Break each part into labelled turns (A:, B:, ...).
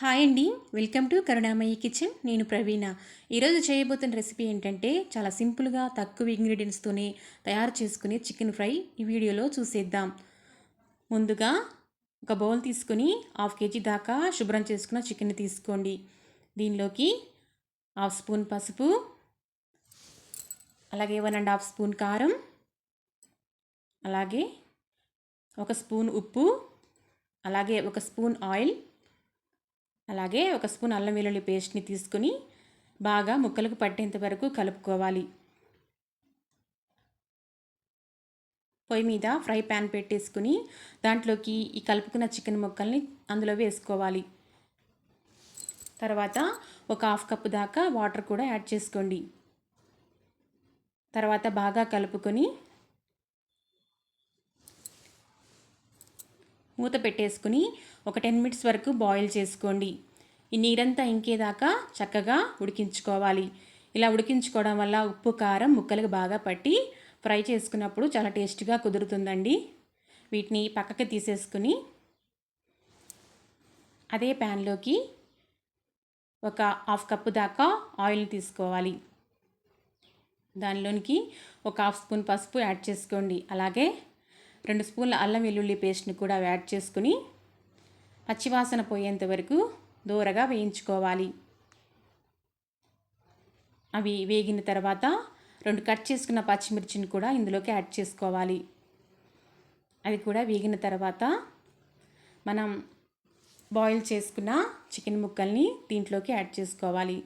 A: Hi అండి. Welcome to Karunamayya kitchen. నేను ప్రవీణ. ఈరోజు చేయబోతున్న రెసిపీ ఏంటంటే చాలా సింపుల్గా తక్కువ ఇంగ్రీడియంట్స్తోనే తయారు చేసుకునే చికెన్ ఫ్రై ఈ వీడియోలో చూసేద్దాం. ముందుగా ఒక బౌల్ తీసుకుని హాఫ్ కేజీ దాకా శుభ్రం చేసుకున్న చికెన్ తీసుకోండి. దీనిలోకి హాఫ్ స్పూన్ పసుపు అలాగే వన్ అండ్ హాఫ్ స్పూన్ కారం అలాగే ఒక స్పూన్ ఉప్పు అలాగే ఒక స్పూన్ ఆయిల్ అలాగే ఒక స్పూన్ అల్లం వెల్లుల్లి పేస్ట్ని తీసుకుని బాగా ముక్కలకు పట్టేంత వరకు కలుపుకోవాలి. పొయ్యి మీద ఫ్రై ప్యాన్ పెట్టేసుకుని దాంట్లోకి ఈ కలుపుకున్న చికెన్ ముక్కల్ని అందులో వేసుకోవాలి. తర్వాత ఒక హాఫ్ కప్ దాకా వాటర్ కూడా యాడ్ చేసుకోండి. తర్వాత బాగా కలుపుకొని మూత పెట్టేసుకుని ఒక టెన్ మినిట్స్ వరకు బాయిల్ చేసుకోండి. ఈ నీరంతా ఇంకేదాకా చక్కగా ఉడికించుకోవాలి. ఇలా ఉడికించుకోవడం వల్ల ఉప్పు కారం ముక్కలకు బాగా పట్టి ఫ్రై చేసుకున్నప్పుడు చాలా టేస్ట్గా కుదురుతుందండి. వీటిని పక్కకి తీసేసుకుని అదే ప్యాన్లోకి ఒక హాఫ్ కప్పు దాకా ఆయిల్ తీసుకోవాలి. దానిలోనికి ఒక హాఫ్ స్పూన్ పసుపు యాడ్ చేసుకోండి. అలాగే రెండు స్పూన్ల అల్లం వెల్లుల్లి పేస్ట్ని కూడా యాడ్ చేసుకుని పచ్చివాసన పోయేంత వరకు దూరగా వేయించుకోవాలి. అవి వేగిన తర్వాత రెండు కట్ చేసుకున్న పచ్చిమిర్చిని కూడా ఇందులోకి యాడ్ చేసుకోవాలి. అది కూడా వేగిన తర్వాత మనం బాయిల్ చేసుకున్న చికెన్ ముక్కల్ని దీంట్లోకి యాడ్ చేసుకోవాలి.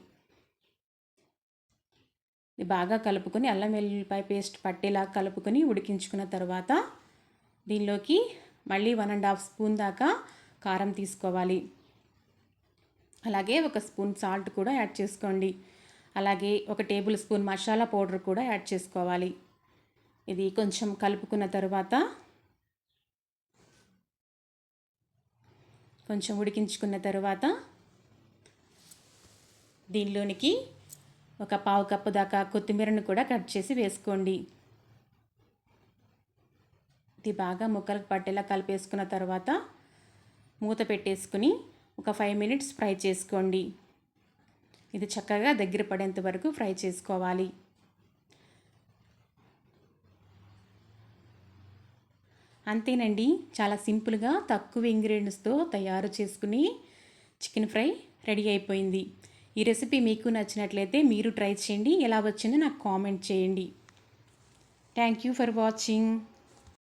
A: బాగా కలుపుకొని అల్లం వెల్లుల్లిపాయ పేస్ట్ పట్టేలా కలుపుకొని ఉడికించుకున్న తర్వాత దీనిలోకి మళ్ళీ వన్ అండ్ హాఫ్ స్పూన్ దాకా కారం తీసుకోవాలి. అలాగే ఒక స్పూన్ సాల్ట్ కూడా యాడ్ చేసుకోండి. అలాగే ఒక టేబుల్ స్పూన్ మసాలా పౌడర్ కూడా యాడ్ చేసుకోవాలి. ఇది కొంచెం కలుపుకున్న తర్వాత కొంచెం ఉడికించుకున్న తర్వాత దీనిలోనికి ఒక పావు కప్పు దాకా కొత్తిమీరను కూడా కట్ చేసి వేసుకోండి. ఇది బాగా ముక్కలకు పట్టేలా కలిపేసుకున్న తర్వాత మూత పెట్టేసుకుని ఒక ఫైవ్ మినిట్స్ ఫ్రై చేసుకోండి. ఇది చక్కగా దగ్గర పడేంత వరకు ఫ్రై చేసుకోవాలి. అంతేనండి చాలా సింపుల్గా తక్కువ ఇంగ్రీడియంట్స్తో తయారు చేసుకుని చికెన్ ఫ్రై రెడీ అయిపోయింది. ఈ రెసిపీ మీకు నచ్చినట్లయితే మీరు ట్రై చేయండి ఎలా వచ్చిందో నాకు కామెంట్ చేయండి. Thank you for watching